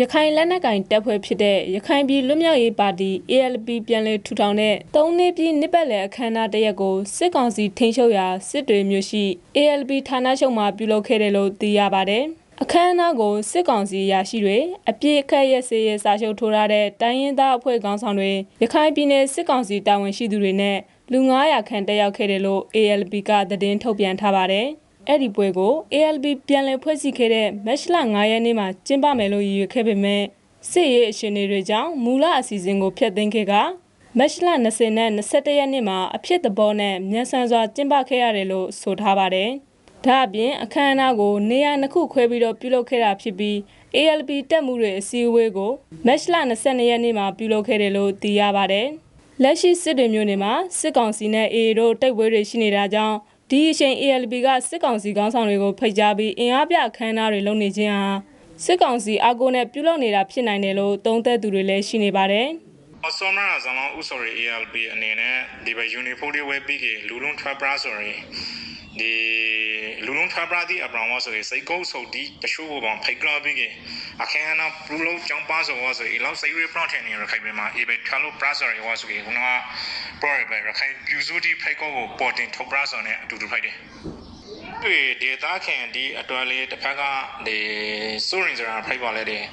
ရခိုင်လက်နက်ကင်တပ်ဖွဲ့ဖြစ်တဲ့ရခိုင်ပြည်လွတ်မြောက်ရေးပါတီ ALP ပြန်လည်ထူထောင်တဲ့၃နှစ်ပြည့်နှစ်ပတ်လည်အခမ်းအနားတစ်ရက်ကိုစစ်ကောင်စီထိန်းချုပ်ရာစစ်တွေမြို့ရှိ ALP ဌာနချုပ်မှာပြုလုပ်ခဲ့တယ်လို့သိရပါတယ်။အခမ်းအနားကိုစစ်ကောင်စီရာရှိတွေအပြည့်အခက်ရက်စေးရစာချုပ်ထိုးထားတဲ့တိုင်းရင်းသားအဖွဲ့ခေါင်းဆောင်တွေရခိုင်ပြည်နယ်စစ်ကောင်စီတာဝန်ရှိသူတွေနဲ့လူ900ခန့်တက်ရောက်ခဲ့တယ်လို့ ALP ကသတင်းထုတ်ပြန်ထားပါတယ်။ အဲ့ဒီပွဲကို ALB ပြန်လည်ဖွဲ့စည်းခဲ့တဲ့မတ်လ9ရက်နေ့မှာကျင်းပမယ်လို့ရည်ရွယ်ခဲ့ပေမဲ့စစ်ရေးအခြေအနေတွေကြောင့်မူလအစီအစဉ်ကိုဖျက်သိမ်းခဲ့ကမတ်လ20နဲ့21ရက်နေ့မှာအဖြစ်သဘောနဲ့မြန်ဆန်စွာကျင်းပခဲ့ရတယ်လို့ဆိုထားပါတယ်။ဒါအပြင်အခမ်းအနားကိုနေရာနှစ်ခုခွဲပြီးတော့ပြုလုပ်ခဲ့တာဖြစ်ပြီး ALB တက်မှုတွေအစည်းအဝေးကိုမတ်လ22ရက်နေ့မှာပြုလုပ်ခဲ့တယ်လို့သိရပါတယ်။လက်ရှိစစ်တွေမျိုးနေမှာစစ်ကောင်စီနဲ့ AA တို့တိုက်ပွဲတွေရှိနေတာကြောင့် ဒီအချိန် ALP ကစစ်ကောင်စီခေါင်းဆောင်တွေကိုဖိတ်ကြားပြီးအင်အားပြအခမ်းအနားတွေလုပ်နေခြင်းဟာစစ်ကောင်စီအာကိုနဲ့ပြုလုပ်နေတာဖြစ်နိုင်တယ်လို့သုံးသပ်သူတွေလည်းရှိနေပါတယ်အစောမရဇလောင်းဥဆိုရီ ALP အနေနဲ့ဒီဘယူနီဖိုဒီဝဲပြီးကလူလုံးထွက်ပရာဆိုရင် ဒီလူလုံးဖဘရာဒီအပရောင်ဝဆိုရင်စိတ်ကုန်းဆုပ်ဒီတရှုဘောင်ဖိတ်ကလာပြီးကအခန်းအနာပလူလုံးကြောင်းပါဆိုဝဆိုရင်လောက်စိတ်ရပရထန်နေရခိုင်မှာအေဘက်ထလို့ပရာဆိုရင်ဝဆိုရင်ခုနကပရောရဘရခိုင်ပြူစုဒီဖိတ်ကောကိုပေါ်တင်ထုတ်ပရာဆိုနဲ့အတူတူဖိုက်တယ် တွေ့ဒေတာခင်ဒီအတွဲလေးတစ်ဖက်ကဒီစိုးရင်စရာဖိုက်ပါလဲတယ်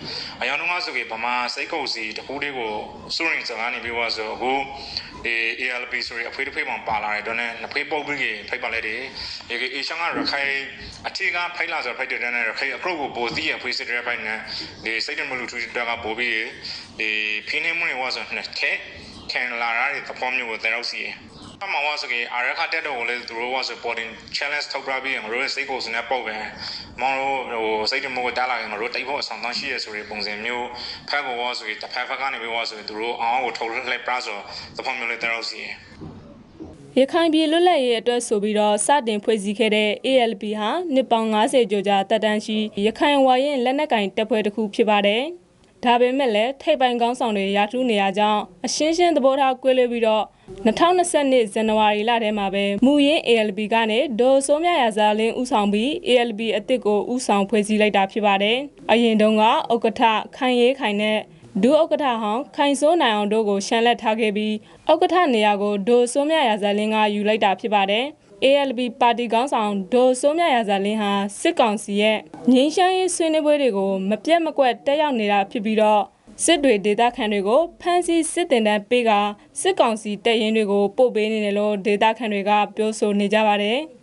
အယောင်တော့ဆိုကေဗမာစိတ်ကုတ်စီတခုလေးကိုစိုးရင်စကားနေပြီးတော့ဆိုအခုဒီ ALP ဆိုရအဖွေးတစ်ဖွေးမှပါလာတယ်တော့နဲ့နှစ်ဖွေးပုတ်ပြီးဖိုက်ပါလဲတယ်ဒီကေအေရှန်ကရခိုင်အထီကဖိုက်လာဆိုဖိုက်တဲ့နဲ့ရခိုင်အပရုပ်ကိုပိုသီးရဖွေးစစ်တဲ့ဖိုက်နဲ့ဒီစိတ်တမလူထူတကပို့ပြီးဒီဖိနေမှုတွေဝါဆိုနှစ်ထက်ခံလာရတဲ့သဘောမျိုးကိုတောက်စီရ အမဝါစကေအရခတက်တော့လေသူတို့ဝါဆိုပေါ်တင် challenge ထုတ်ပြပြီးငါတို့ရဲ့စိတ်ကိုစနေပုတ်ပဲမောင်တို့ဟိုစိတ်တမိုးကိုတားလာရင်ငါတို့တိတ်ဖို့အဆောင်တန်းရှိရဆိုတဲ့ပုံစံမျိုးဖက်ဘောဝါဆိုကေတစ်ဖက်ဖက်ကနေပြီးဝါဆိုသူတို့အောင်ကိုထုတ်လှည့်ပြဆိုသဘောမျိုးလေးတောက်စီရခိုင်ပြည်လွတ်လပ်ရေးအတွက်ဆိုပြီးတော့စတင်ဖွဲ့စည်းခဲ့တဲ့ ALP ဟာနှစ်ပေါင်း90ကျော်ကြာတက်တန်းရှိရခိုင်ဝါရင်လက်နက်ကင်တပ်ဖွဲ့တစ်ခုဖြစ်ပါတယ်။ ဒါပေမဲ့လည်းထိပ်ပိုင်းကောင်းဆောင်တွေရာထူးနေရကြောင်းအရှင်းရှင်းသဘောထားကွဲလွဲပြီးတော့2020ဇန်နဝါရီလထဲမှာပဲမူရင်း ALB ကနေဒေါ်စိုးမြရာဇာလင်းဦးဆောင်ပြီး ALB အစ်စ်ကိုဦးဆောင်ဖွဲ့စည်းလိုက်တာဖြစ်ပါတယ်။အရင်တုန်းကဥက္ကဋ္ဌခိုင်ရေးခိုင်နဲ့ဒုဥက္ကဋ္ဌဟောင်းခိုင်စိုးနိုင်အောင်တို့ကိုရှန်လက်ထားခဲ့ပြီးဥက္ကဋ္ဌနေရာကိုဒေါ်စိုးမြရာဇာလင်းကယူလိုက်တာဖြစ်ပါတယ်။ ALB ပါတီခေါင်းဆောင်ဒေါ်စိုးမြရာဇာလင်းဟာစစ်ကောင်စီရဲ့ငြိမ်းချမ်းရေးဆွေးနွေးပွဲတွေကိုမပြတ်မကွက်တက်ရောက်နေတာဖြစ်ပြီးတော့စစ်တွေဒေသခံတွေကိုဖမ်းဆီးစစ်တင်တန်းပေးကစစ်ကောင်စီတပ်ရင်းတွေကိုပို့ပေးနေတယ်လို့ဒေသခံတွေကပြောဆိုနေကြပါတယ်။